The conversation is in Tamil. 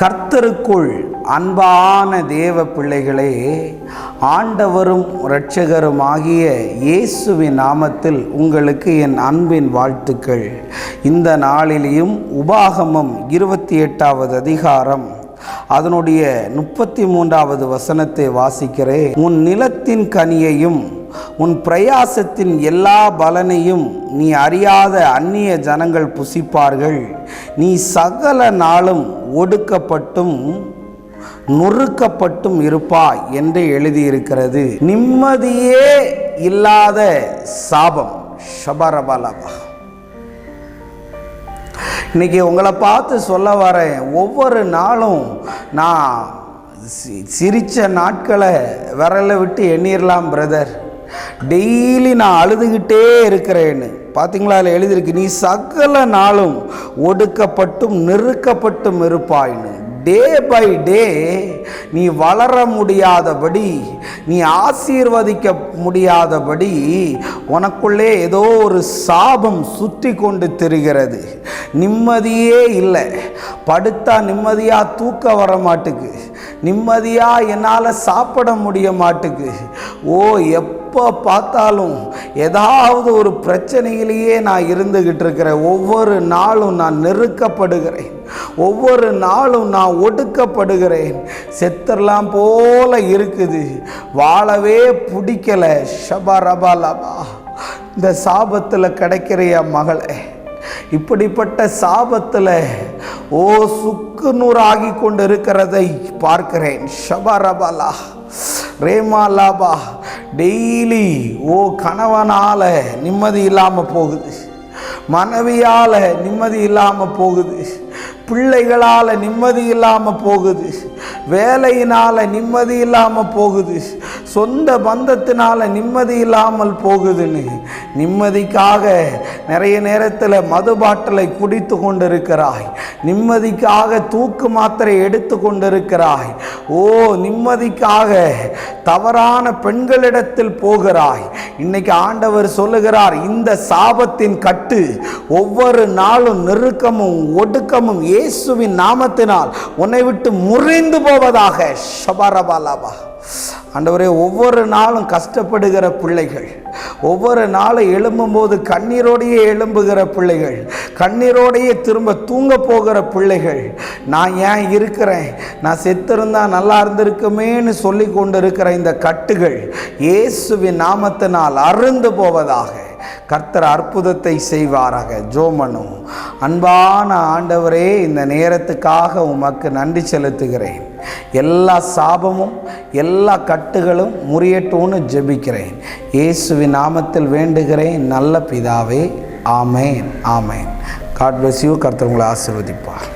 கர்த்தருக்குள் அன்பான தேவ பிள்ளைகளே ஆண்டவரும் இரட்சகரும் ஆகிய இயேசுவின் நாமத்தில் உங்களுக்கு என் அன்பின் வாழ்த்துக்கள். இந்த நாளிலேயும் உபாகமம் இருபத்தி எட்டாவது அதிகாரம் அதனுடைய முப்பத்தி மூன்றாவது வசனத்தை வாசிக்கிறேன். உன் நிலத்தின் கனியையும் உன் பிரயாசத்தின் எல்லா பலனையும் நீ அறியாத அந்நிய ஜனங்கள் புசிப்பார்கள். நீ சகல நாளும் ஒடுக்கப்பட்டும் நொறுக்கப்பட்டும் இருப்பாய் என்று எழுதியிருக்கிறது. நிம்மதியே இல்லாத சாபம். ஷபரபலபா. இன்னைக்கு உங்களை பார்த்து சொல்ல வரேன் ஒவ்வொரு நாளும் நான் சி- சிரிச்ச நாட்களை விரலை விட்டு எண்ணிடலாம் பிரதர் டெய்லி நான் அழுதுகிட்டே இருக்கிறேன்னு. பார்த்தீங்களா அதில் எழுதியிருக்கு நீ சகல நாளும் ஒடுக்கப்பட்டும் நெருக்கப்பட்டும் இருப்பாய்னு டே பை டே நீ வளர முடியாதபடி நீ ஆசீர்வதிக்க முடியாதபடி உனக்குள்ளே ஏதோ ஒரு சாபம் சுற்றி கொண்டு திரிகிறது. நிம்மதியே இல்லை. படுத்தா நிம்மதியாக தூக்க வர மாட்டுக்கு. நிம்மதியாக என்னால் சாப்பிட முடிய மாட்டுக்கு. ஓ எப்போ பார்த்தாலும் ஏதாவது ஒரு பிரச்சனையிலேயே நான் இருந்துக்கிட்டு இருக்கிறேன். ஒவ்வொரு நாளும் நான் நெருக்கப்படுகிறேன். ஒவ்வொரு நாளும் நான் ஒடுக்கப்படுகிறேன். செத்தரலாம் போல இருக்குது. வாழவே பிடிக்கல. ஷபா இந்த சாபத்தில் கிடைக்கிற மகளே இப்படிப்பட்ட சாபத்தில் ஓ சுக்கு நூறாகி கொண்டு இருக்கிறதை பார்க்கிறேன். ஷபரபாலா. ரேமா லாபா டெய்லி ஓ கணவனால் நிம்மதி இல்லாமல் போகுது. மனைவியால் நிம்மதி இல்லாமல் போகுது. பிள்ளைகளால் நிம்மதி இல்லாமல் போகுது. வேலையினால் நிம்மதி இல்லாமல் போகுது. சொந்த பந்தத்தினால் நிம்மதி இல்லாமல் போகுதுன்னு நிம்மதிக்காக நிறைய நேரத்தில் மது பாட்டிலை குடித்து கொண்டிருக்கிறாய். நிம்மதிக்காக தூக்கு மாத்திரை எடுத்து கொண்டிருக்கிறாய். ஓ நிம்மதிக்காக தவறான பெண்களிடத்தில் போகிறாய். இன்னைக்கு ஆண்டவர் சொல்லுகிறார் இந்த சாபத்தின் கட்டு ஒவ்வொரு நாளும் நெருக்கமும் ஒடுக்கமும் ஏ இயேசுவின் நாமத்தினால் உன்னை விட்டு முறிந்து போவதாக. ஷபாரபாலாபா. ஆண்டவரே ஒவ்வொரு நாளும் கஷ்டப்படுகிற பிள்ளைகள் ஒவ்வொரு நாளும் எழும்பும்போது கண்ணீரோடையே எழும்புகிற பிள்ளைகள் கண்ணீரோடையே திரும்ப தூங்க போகிற பிள்ளைகள் நான் ஏன் இருக்கிறேன்? நான் செத்திருந்தா நல்லா இருந்திருக்குமேன்னு சொல்லி கொண்டு இருக்கிற இந்த கட்டுகள் இயேசுவின் நாமத்தினால் அருந்து போவதாக. கர்த்தர் அற்புதத்தை செய்வாராக. ஜோமனு அன்பான ஆண்டவரே இந்த நேரத்துக்காக உமக்கு நன்றி செலுத்துகிறேன். எல்லா சாபமும் எல்லா கட்டுகளும் முறியட்டும்னு ஜெபிக்கிறேன். இயேசுவின் நாமத்தில் வேண்டுகிறேன் நல்ல பிதாவே ஆமேன் ஆமேன். காட் பிளஸ் யூ கர்த்தர் உங்களை ஆசிர்வதிப்பார்.